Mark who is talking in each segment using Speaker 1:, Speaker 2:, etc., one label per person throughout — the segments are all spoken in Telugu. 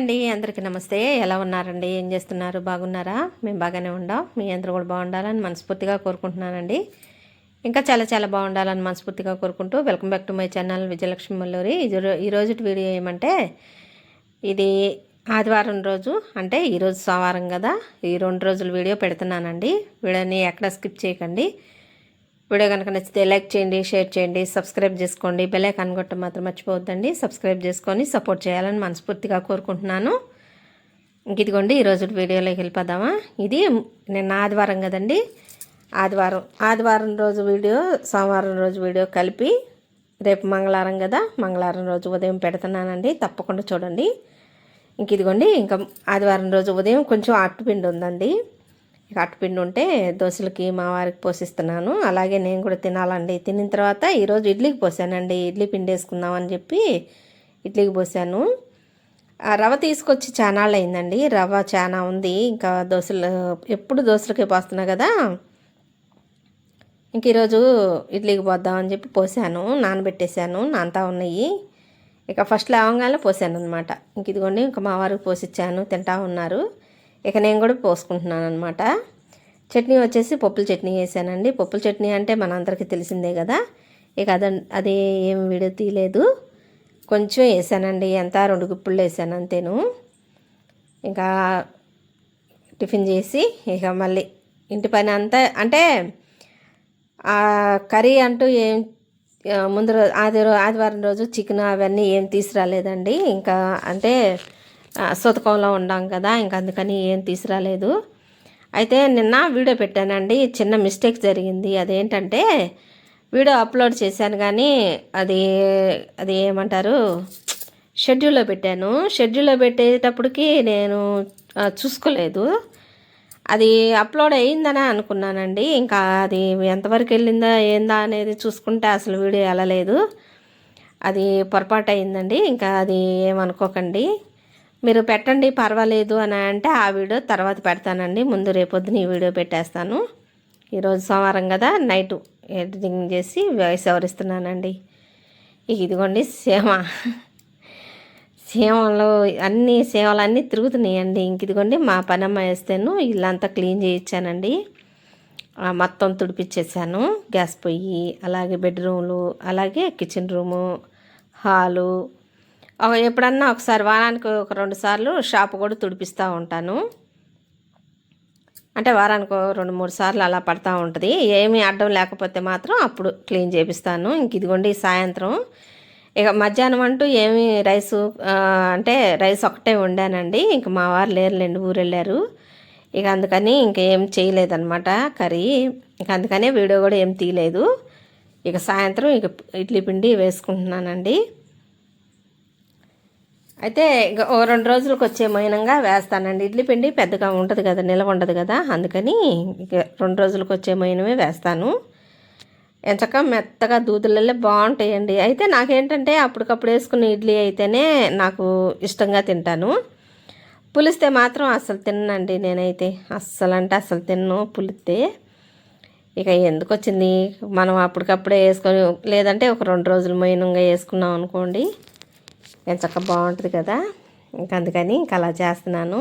Speaker 1: అండి అందరికీ నమస్తే. ఎలా ఉన్నారండి? ఏం చేస్తున్నారు? బాగున్నారా? మేము బాగానే ఉండాం. మీ అందరూ కూడా బాగుండాలని మనస్ఫూర్తిగా కోరుకుంటున్నానండి. ఇంకా చాలా చాలా బాగుండాలని మనస్ఫూర్తిగా కోరుకుంటూ welcome back to my channel Vijayalakshmi Malluri. ఈరోజు ఈ రోజు వీడియో ఏమంటే ఇది ఆదివారం రోజు అంటే ఈరోజు సోమవారం కదా ఈ రెండు రోజుల వీడియో పెడుతున్నానండి. వీడియోని ఎక్కడ స్కిప్ చేయకండి. వీడియో కనుక నచ్చితే లైక్ చేయండి షేర్ చేయండి సబ్స్క్రైబ్ చేసుకోండి. బెల్ ఐకాన్ మాత్రం మర్చిపోవద్దండి. సబ్స్క్రైబ్ చేసుకొని సపోర్ట్ చేయాలని మనస్ఫూర్తిగా కోరుకుంటున్నాను. ఇంక ఇదిగోండి ఈరోజు వీడియోలోకి వెళ్ళిపోదామా? ఇది నిన్న ఆదివారం కదండి. ఆదివారం ఆదివారం రోజు వీడియో సోమవారం రోజు వీడియో కలిపి రేపు మంగళవారం కదా. మంగళవారం రోజు ఉదయం పెడుతున్నానండి. తప్పకుండా చూడండి. ఇంక ఇదిగోండి ఇంకా ఆదివారం రోజు ఉదయం కొంచెం అట్టుపిండి ఉందండి. ఇక అట్టుపిండి ఉంటే దోశలకి మా వారికి పోషిస్తున్నాను. అలాగే నేను కూడా తినాలండి. తినిన తర్వాత ఈరోజు ఇడ్లీకి పోసానండి. ఇడ్లీ పిండి వేసుకుందామని చెప్పి ఇడ్లీకి పోసాను. ఆ రవ తీసుకొచ్చి చానాళ్ళు అయిందండి. రవ చాలా ఉంది. ఇంకా దోశలు ఎప్పుడు దోశలకే పోస్తున్నా కదా. ఇంక ఈరోజు ఇడ్లీకి పోద్దామని చెప్పి పోసాను. నానబెట్టేశాను. నాంతా ఉన్నాయి. ఇక ఫస్ట్ లేవంగానే పోసాను అనమాట ఇంక ఇదిగోండి ఇంకా మా వారికి పోసిచ్చాను. తింటా ఉన్నారు. ఇక నేను కూడా పోసుకుంటున్నాను అనమాట చట్నీ వచ్చేసి పప్పుల చట్నీ వేసానండి పప్పుల చట్నీ అంటే మనందరికీ తెలిసిందే కదా. ఇక అద అది ఏం వీడియో తీయలేదు. కొంచెం వేసానండి. ఎంత? రెండు గుప్పుళ్ళు వేసాను అంతేను. ఇంకా టిఫిన్ చేసి ఇక మళ్ళీ ఇంటి పని అంతా అంటే కర్రీ అంటూ ఏం ముందు రోజు ఆది ఆదివారం రోజు చికెన్ అవన్నీ ఏం తీసుకురాలేదండి. ఇంకా అంటే సుతకంలో ఉండాం కదా ఇంక అందుకని ఏం తీసుకురాలేదు. అయితే నిన్న వీడియో పెట్టానండి చిన్న మిస్టేక్ జరిగింది. అదేంటంటే వీడియో అప్లోడ్ చేశాను కానీ అది అది ఏమంటారు షెడ్యూల్లో పెట్టాను. షెడ్యూల్లో పెట్టేటప్పటికి నేను చూసుకోలేదు. అది అప్లోడ్ అయ్యిందని అనుకున్నానండి. ఇంకా అది ఎంతవరకు వెళ్ళిందా ఏందా అనేది చూసుకుంటే అసలు వీడియో వెళ్ళలేదు. అది పొరపాటు అయిందండి. ఇంకా అది ఏమనుకోకండి. మీరు పెట్టండి పర్వాలేదు అని అంటే ఆ వీడియో తర్వాత పెడతానండి. ముందు రేపొద్దున ఈ వీడియో పెట్టేస్తాను. ఈరోజు సోమవారం కదా నైట్ ఎడిటింగ్ చేసి వాయిస్ ఎవరిస్తున్నానండి ఇదిగోండి సేమ సేవలు అన్ని సేవలు అన్నీ తిరుగుతున్నాయండి. ఇంక ఇదిగోండి మా పనమ్మ వేస్తేను ఇల్లంతా క్లీన్ చేయించానండి. మొత్తం తుడిపించేసాను గ్యాస్ పొయ్యి అలాగే బెడ్రూమ్లు అలాగే కిచెన్ రూము హాలు ఎప్పుడన్నా ఒకసారి వారానికి ఒక రెండు సార్లు షాపు కూడా తుడిపిస్తూ ఉంటాను. అంటే వారానికి రెండు మూడు సార్లు అలా పడతా ఉంటుంది. ఏమీ అడ్డం లేకపోతే మాత్రం అప్పుడు క్లీన్ చేపిస్తాను. ఇంక ఇదిగోండి సాయంత్రం. ఇక మధ్యాహ్నం అంటూ ఏమి రైసు అంటే రైస్ ఒకటే వండానండి. ఇంక మా వారు లేరులేండి ఊరు వెళ్ళారు ఇక అందుకని ఇంకేం చేయలేదన్నమాట కర్రీ. ఇక అందుకనే వీడియో కూడా ఏం తీయలేదు. ఇక సాయంత్రం ఇక ఇడ్లీ పిండి వేసుకుంటున్నానండి. అయితే ఓ రెండు రోజులకు వచ్చే మైనంగా వేస్తానండి. ఇడ్లీ పిండి పెద్దగా ఉంటుంది కదా నిల్వ ఉండదు కదా అందుకని ఇక రెండు రోజులకు వచ్చే మైనమే వేస్తాను. ఎంచక్క మెత్తగా దూదులలో బాగుంటాయండి. అయితే నాకేంటంటే అప్పటికప్పుడు వేసుకున్న ఇడ్లీ అయితేనే నాకు ఇష్టంగా తింటాను. పులిస్తే మాత్రం అస్సలు తిన్నండి నేనైతే. అస్సలు అంటే అస్సలు తిన్ను పులిస్తే. ఇక ఎందుకు వచ్చింది మనం అప్పటికప్పుడే వేసుకొని లేదంటే ఒక రెండు రోజులు మైనంగా వేసుకున్నాం అనుకోండి. చక్క బాగుంటుంది కదా. ఇంక అందుకని ఇంక అలా చేస్తున్నాను.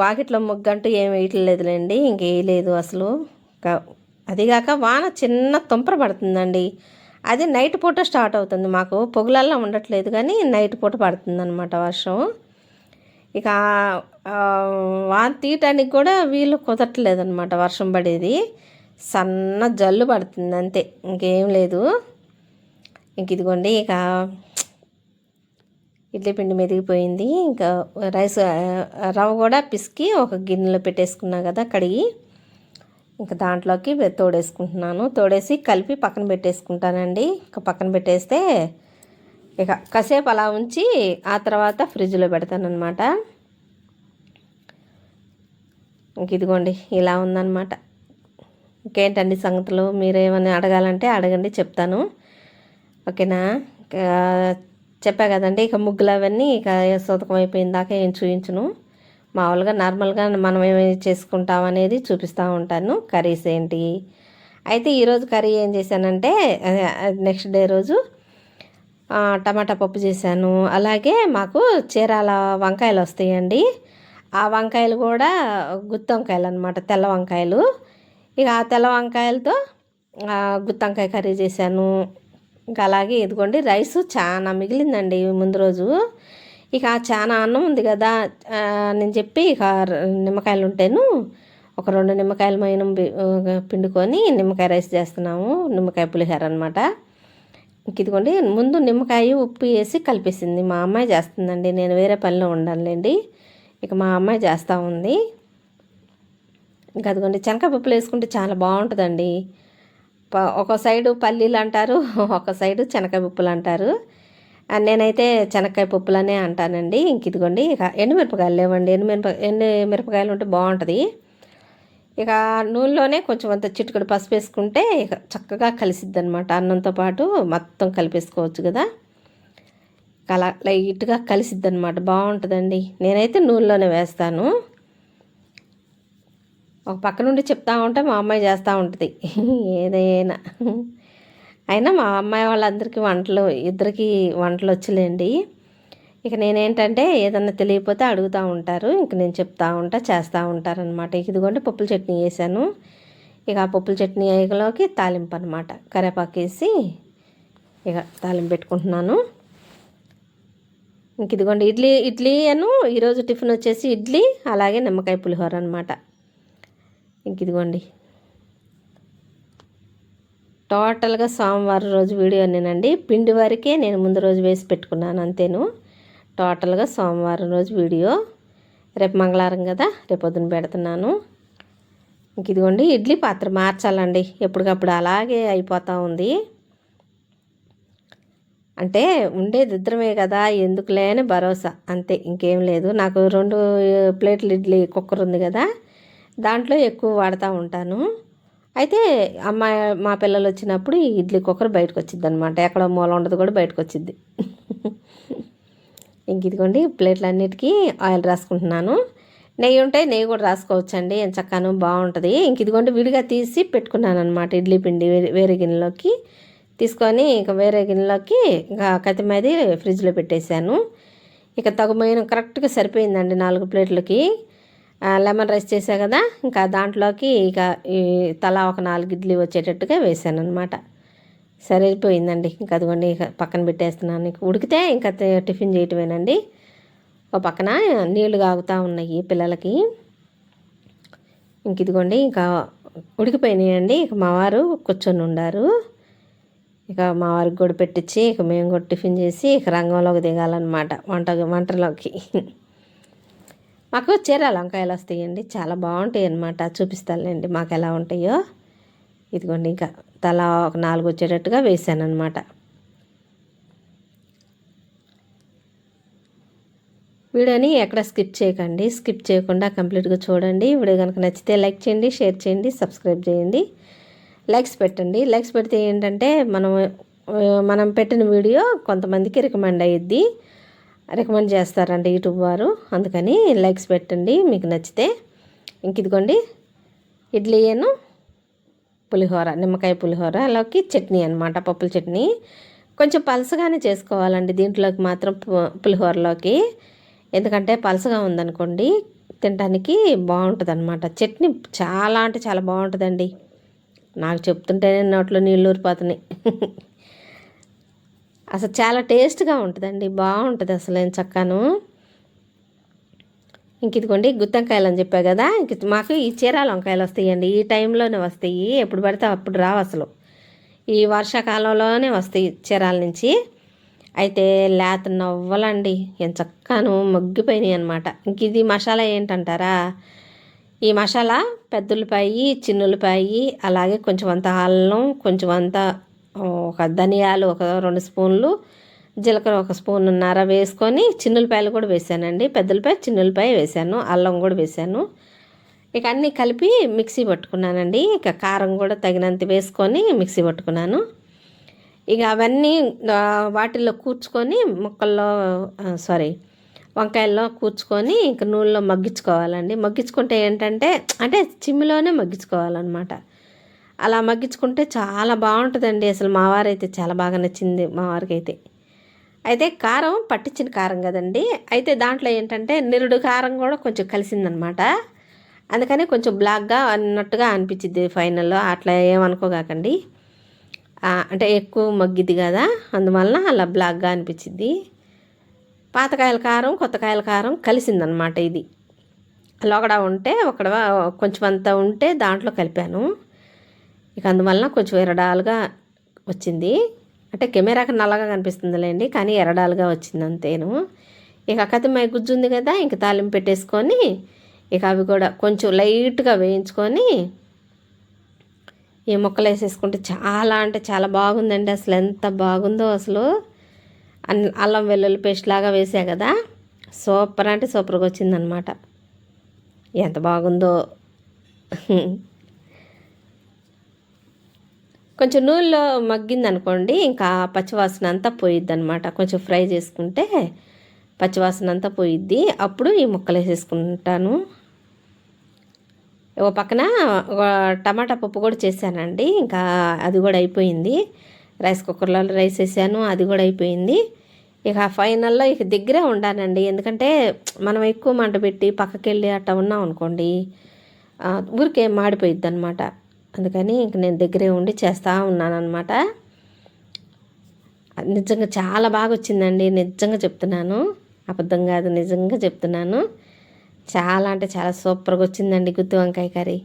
Speaker 1: వాకిట్లో ముగ్గంటూ ఏం వేయట్లేదులేండి ఇంక వేయలేదు అసలు. అదిగాక వాన చిన్న తుంపర పడుతుందండి. అది నైట్ పూట స్టార్ట్ అవుతుంది మాకు. పొగులల్లా ఉండట్లేదు కానీ నైట్ పూట పడుతుంది అనమాట వర్షం. ఇక వాన తీయటానికి కూడా వీలు కుదరట్లేదు అనమాట వర్షం పడేది. సన్న జల్లు పడుతుంది అంతే. ఇంకేం లేదు. ఇంక ఇదిగోండి ఇక ఇడ్లీ పిండి మెదిగిపోయింది. ఇంకా రైస్ రవ్వ కూడా పిసికి ఒక గిన్నెలో పెట్టేసుకున్నా కదా కడిగి ఇంకా దాంట్లోకి తోడేసుకుంటున్నాను. తోడేసి కలిపి పక్కన పెట్టేసుకుంటానండి. ఇంకా పక్కన పెట్టేస్తే ఇక కాసేపు అలా ఉంచి ఆ తర్వాత ఫ్రిడ్జ్లో పెడతానమాట ఇంక ఇదిగోండి ఇలా ఉందన్నమాట. ఇంకేంటండి సంగతులు? మీరు ఏమైనా అడగాలంటే అడగండి చెప్తాను. ఓకేనా? చెప్పా కదండి ఇక ముగ్గులు అవన్నీ ఇక సోతకం అయిపోయిన దాకా ఏం చూపించును మామూలుగా నార్మల్గా మనం ఏమేమి చేసుకుంటాం అనేది చూపిస్తూ ఉంటాను కర్రీస్ ఏంటి. అయితే ఈరోజు కర్రీ ఏం చేశానంటే నెక్స్ట్ డే రోజు టమాటా పప్పు చేశాను. అలాగే మాకు చీరాల వంకాయలు వస్తాయండి. ఆ వంకాయలు కూడా గుత్తి వంకాయలు అనమాట తెల్ల వంకాయలు. ఇక ఆ తెల్ల వంకాయలతో గుత్తి వంకాయ కర్రీ చేశాను. ఇంకా అలాగే ఇదిగోండి రైస్ చాలా మిగిలిందండి ముందు రోజు. ఇక చాలా అన్నం ఉంది కదా నేను చెప్పి ఇక నిమ్మకాయలు ఉంటేను ఒక రెండు నిమ్మకాయల మైన పిండుకొని నిమ్మకాయ రైస్ చేస్తున్నాము నిమ్మకాయ పులిహార అనమాట ఇంక ఇదిగోండి ముందు నిమ్మకాయ ఉప్పు వేసి కలిపేసింది. మా అమ్మాయి చేస్తుందండి నేను వేరే పనిలో ఉండాలండి ఇక మా అమ్మాయి చేస్తూ ఉంది. ఇంకా అదిగోండి శనగ పప్పులు వేసుకుంటే చాలా బాగుంటుందండి. ఒక సైడు పల్లీలు అంటారు ఒక సైడు శనగకాయ పప్పులు అంటారు నేనైతే శనక్కాయ పప్పులనే అంటానండి. ఇంక ఇదిగోండి ఇక ఎండుమిరపకాయలు లేవండి. ఎండుమిరప ఎండు మిరపకాయలు ఉంటే బాగుంటుంది. ఇక నూనెలోనే కొంచెం అంత చిటికడు పసుపు వేసుకుంటే ఇక చక్కగా కలిసిద్ది అనమాట అన్నంతో పాటు మొత్తం కలిపేసుకోవచ్చు కదా. అలా లైట్గా కలిసిద్ది అనమాట బాగుంటుందండి. నేనైతే నూనెలోనే వేస్తాను. ఒక పక్క నుండి చెప్తా ఉంటే మా అమ్మాయి చేస్తూ ఉంటుంది. ఏదైనా. అయినా మా అమ్మాయి వాళ్ళందరికీ వంటలు ఇద్దరికి వంటలు వచ్చులేండి. ఇక నేనేంటంటే ఏదన్నా తెలియకపోతే అడుగుతూ ఉంటారు. ఇంక నేను చెప్తా ఉంటా చేస్తూ ఉంటారనమాట ఇక ఇదిగోండి పప్పుల చట్నీ వేసాను ఇక ఆ పప్పుల చట్నీ వేయగలోకి తాలింపు అనమాట కరేపాకు వేసి ఇక తాలింపు పెట్టుకుంటున్నాను. ఇంక ఇదిగోండి ఇడ్లీ ఇడ్లీ అను ఈరోజు టిఫిన్ వచ్చేసి ఇడ్లీ అలాగే నిమ్మకాయ పులిహోర అనమాట ఇంక ఇదిగోండి. టోటల్గా సోమవారం రోజు వీడియో నేనండి పిండి వరకే నేను ముందు రోజు వేసి పెట్టుకున్నాను అంతేను. టోటల్గా సోమవారం రోజు వీడియో. రేపు మంగళవారం కదా రేపు పొద్దున పెడుతున్నాను. ఇంక ఇదిగోండి ఇడ్లీ పాత్ర మార్చాలండి. ఎప్పటికప్పుడు అలాగే అయిపోతూ ఉంది. అంటే ఉండేది ఇద్దరమే కదా ఎందుకులే అని భరోసా. అంతే ఇంకేం లేదు. నాకు రెండు ప్లేట్లు ఇడ్లీ కుక్కర్ ఉంది కదా. దాంట్లో ఎక్కువ వాడుతూ ఉంటాను. అయితే అమ్మాయి మా పిల్లలు వచ్చినప్పుడు ఈ ఇడ్లీ కుక్కర్ బయటకు వచ్చింది అనమాట ఎక్కడ మూల ఉండదు కూడా బయటకు వచ్చింది ఇంక ఇదిగోండి ప్లేట్లన్నిటికీ ఆయిల్ రాసుకుంటున్నాను. నెయ్యి ఉంటే నెయ్యి కూడా రాసుకోవచ్చండి. ఏం చక్కను బాగుంటుంది. ఇంక ఇదిగోండి విడిగా తీసి పెట్టుకున్నాను అనమాట ఇడ్లీ పిండి వేరే వేరే గిన్నెలోకి. తీసుకొని ఇక వేరే గిన్నెలోకి ఇంకా కతిమది ఫ్రిడ్జ్లో పెట్టేశాను. ఇక తగుమైన కరెక్ట్గా సరిపోయిందండి నాలుగు ప్లేట్లకి. లెమన్ రైస్ చేసా కదా ఇంకా దాంట్లోకి ఇక ఈ తలా ఒక నాలుగు ఇడ్లీ వచ్చేటట్టుగా వేసాను అనమాట సరిపోయిందండి. ఇంకా అదిగోండి ఇక పక్కన పెట్టేస్తున్నాను. ఇంక ఉడికితే ఇంకా టిఫిన్ చేయటమేనండి. ఒక పక్కన నీళ్ళు కాగుతూ ఉన్నాయి పిల్లలకి. ఇంక ఇదిగోండి ఇంకా ఉడికిపోయినాయండి. ఇక మా వారు కూర్చొని ఉండారు. ఇక మా వారికి కూడా పెట్టించి ఇక మేము కూడా టిఫిన్ చేసి ఇక రంగంలోకి దిగాలన్నమాట వంట వంటలోకి. మాకు చీరాల వంకాయలు వస్తాయండి. చాలా బాగుంటాయి అన్నమాట. చూపిస్తానులేండి మాకు ఎలా ఉంటాయో. ఇదిగోండి ఇంకా తలా ఒక నాలుగు వచ్చేటట్టుగా వేసాను అనమాట వీడియోని ఎక్కడ స్కిప్ చేయకండి. స్కిప్ చేయకుండా కంప్లీట్గా చూడండి. వీడియో కనుక నచ్చితే లైక్ చేయండి షేర్ చేయండి సబ్స్క్రైబ్ చేయండి. లైక్స్ పెట్టండి. లైక్స్ పెడితే ఏంటంటే మనం మనం పెట్టిన వీడియో కొంతమందికి రికమెండ్ అయ్యిద్ది రికమెండ్ చేస్తారండి యూట్యూబ్ వారు. అందుకని లైక్స్ పెట్టండి మీకు నచ్చితే. ఇంక ఇదిగోండి ఇడ్లీను పులిహోర నిమ్మకాయ పులిహోర అలాగే చట్నీ అనమాట పప్పుల చట్నీ. కొంచెం పలసగానే చేసుకోవాలండి దీంట్లోకి మాత్రం పు- పులిహోరలోకి. ఎందుకంటే పలసగా ఉందనుకోండి తినడానికి బాగుంటుంది అనమాట చట్నీ చాలా అంటే చాలా బాగుంటుందండి. నాకు చెప్తుంటేనే నోట్లో నీళ్ళు ఊరిపోతున్నాయి. అసలు చాలా టేస్ట్గా ఉంటుందండి. బాగుంటుంది అసలు ఏం చక్కాను. ఇంక ఇదిగోండి గుత్తంకాయలు అని చెప్పా కదా ఇంక మాకు ఈ చీరాల వంకాయలు వస్తాయండి. ఈ టైంలోనే వస్తాయి. ఎప్పుడు పడితే అప్పుడు రావు అసలు. ఈ వర్షాకాలంలోనే వస్తాయి చీరాల నుంచి. అయితే లేత నవ్వలండి. ఎంత చక్కను మగ్గిపోయినాయి అనమాట ఇంక ఇది మసాలా ఏంటంటారా? ఈ మసాలా పెద్దుల్లిపాయి చిన్నులపాయి అలాగే కొంచెం అంత అల్లం కొంచెం అంత ఒక ధనియాలు ఒక రెండు స్పూన్లు జీలకర్ర ఒక స్పూన్ ఉన్నర వేసుకొని చిన్నులపాయలు కూడా వేసానండి. పెద్దలపాయ చిన్నులపాయ వేసాను అల్లం కూడా వేసాను. ఇక అన్నీ కలిపి మిక్సీ పట్టుకున్నానండి. ఇక కారం కూడా తగినంత వేసుకొని మిక్సీ పట్టుకున్నాను. ఇక అవన్నీ వాటిల్లో కూర్చుకొని ముక్కల్లో సారీ వంకాయల్లో కూర్చుకొని ఇంక నూనెలో మగ్గించుకోవాలండి. మగ్గించుకుంటే ఏంటంటే అంటే చిమ్మిలోనే మగ్గించుకోవాలన్నమాట. అలా మగ్గించుకుంటే చాలా బాగుంటుందండి. అసలు మా వారైతే చాలా బాగా నచ్చింది మా వారికి అయితే అయితే కారం పట్టించిన కారం కదండి. అయితే దాంట్లో ఏంటంటే నిరుడు కారం కూడా కొంచెం కలిసిందనమాట. అందుకని కొంచెం బ్లాక్గా అన్నట్టుగా అనిపించింది ఫైనల్లో అట్లా ఏమనుకోగాకండి అంటే ఎక్కువ మగ్గిద్ది కదా. అందువలన అలా బ్లాక్గా అనిపించింది పాతకాయల కారం కొత్తకాయల కారం కలిసిందనమాట ఇది. లోగడ ఉంటే ఒకడ కొంచెం అంతా ఉంటే దాంట్లో కలిపాను. ఇక అందువలన కొంచెం ఎరడాలుగా వచ్చింది. అంటే కెమెరాకి నల్లగా కనిపిస్తుందిలేండి కానీ ఎరడాలుగా వచ్చింది అంతేను. ఇక కతిమై గుజ్జు ఉంది కదా ఇంక తాలింపు పెట్టేసుకొని ఇక అవి కూడా కొంచెం లైట్గా వేయించుకొని ఈ ముక్కలు వేసేసుకుంటే చాలా అంటే చాలా బాగుందండి అసలు. ఎంత బాగుందో అసలు. అల్లం వెల్లుల్లి పేస్ట్ లాగా వేసా కదా సూపర్ అంటే సూపర్గా వచ్చిందనమాట. ఎంత బాగుందో. కొంచెం నూనెలో మగ్గింది అనుకోండి ఇంకా పచ్చివాసన అంతా పోయిద్ది అనమాట కొంచెం ఫ్రై చేసుకుంటే పచ్చివాసన అంతా పోయిద్ది. అప్పుడు ఈ ముక్కలు వేసేసుకుంటాను ఒక పక్కన ఒక టమాటా పప్పు కూడా చేశానండి. ఇంకా అది కూడా అయిపోయింది. రైస్ కుక్కర్లో రైస్ వేసాను అది కూడా అయిపోయింది. ఇక ఫైనల్లో ఇక దగ్గరే ఉండానండి. ఎందుకంటే మనం ఎక్కువ మంట పెట్టి పక్కకి వెళ్ళి అట్లా ఉన్నాం అనుకోండి ఊరికే మాడిపోయిద్ది అనమాట అందుకని ఇంక నేను దగ్గరే ఉండి చేస్తూ ఉన్నాను అనమాట నిజంగా చాలా బాగా వచ్చిందండి. నిజంగా చెప్తున్నాను. అబద్ధం కాదు నిజంగా చెప్తున్నాను. చాలా అంటే చాలా సూపర్గా వచ్చిందండి గుత్తి వంకాయ కర్రీ.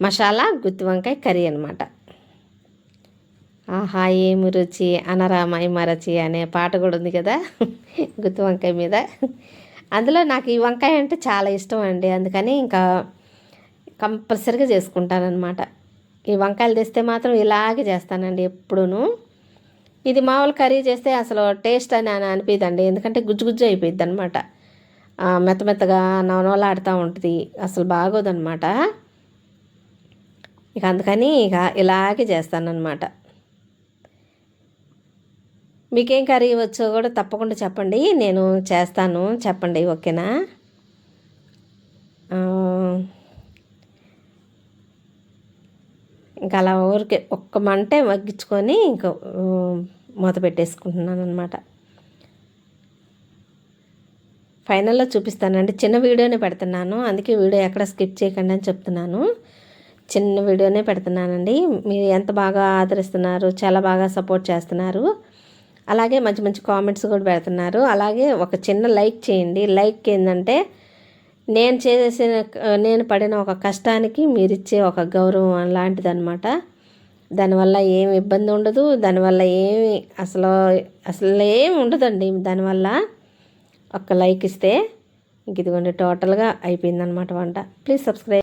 Speaker 1: మసాలా గుత్తి వంకాయ కర్రీ అనమాట ఆహా ఏమి రుచి అనరామాయి మరచి అనే పాట కూడా ఉంది కదా గుత్తి వంకాయ మీద. అందులో నాకు ఈ వంకాయ అంటే చాలా ఇష్టం అండి. అందుకని ఇంకా కంపల్సరీగా చేసుకుంటానన్నమాట. ఈ వంకాయలు తెస్తే మాత్రం ఇలాగే చేస్తానండి ఎప్పుడూను. ఇది మామూలు కర్రీ చేస్తే అసలు టేస్ట్ అని అని అనిపిదండి ఎందుకంటే గుజ్జు గుజ్జు అయిపోయింది అనమాట మెత్త మెత్తగా నవనవలాడుతూ ఉంటుంది. అసలు బాగోదనమాట ఇక అందుకని ఇక ఇలాగే చేస్తానన్నమాట. మీకేం కర్రీ వచ్చో కూడా తప్పకుండా చెప్పండి. నేను చేస్తాను. చెప్పండి ఓకేనా ఆ, ఇంకా అలా ఊరికే ఒక్క మంటే మగ్గించుకొని ఇంకా మూత పెట్టేసుకుంటున్నాను అనమాట ఫైనల్లో చూపిస్తానండి. చిన్న వీడియోనే పెడుతున్నాను. అందుకే వీడియో ఎక్కడ స్కిప్ చేయకండి అని చెప్తున్నాను. చిన్న వీడియోనే పెడుతున్నానండి. మీరు ఎంత బాగా ఆదరిస్తున్నారు చాలా బాగా సపోర్ట్ చేస్తున్నారు. అలాగే మంచి మంచి కామెంట్స్ కూడా పెడుతున్నారు. అలాగే ఒక చిన్న లైక్ చేయండి. లైక్ ఏంటంటే నేను చేసిన నేను పడిన ఒక కష్టానికి మీరు ఇచ్చే ఒక గౌరవం లాంటిది అనమాట దానివల్ల ఏం ఇబ్బంది ఉండదు. దానివల్ల ఏమి అసలు అసలు ఏమి ఉండదండి. దానివల్ల ఒక్క లైక్ ఇస్తే ఇంక ఇదిగోండి టోటల్గా అయిపోయిందనమాట వంట. Please subscribe.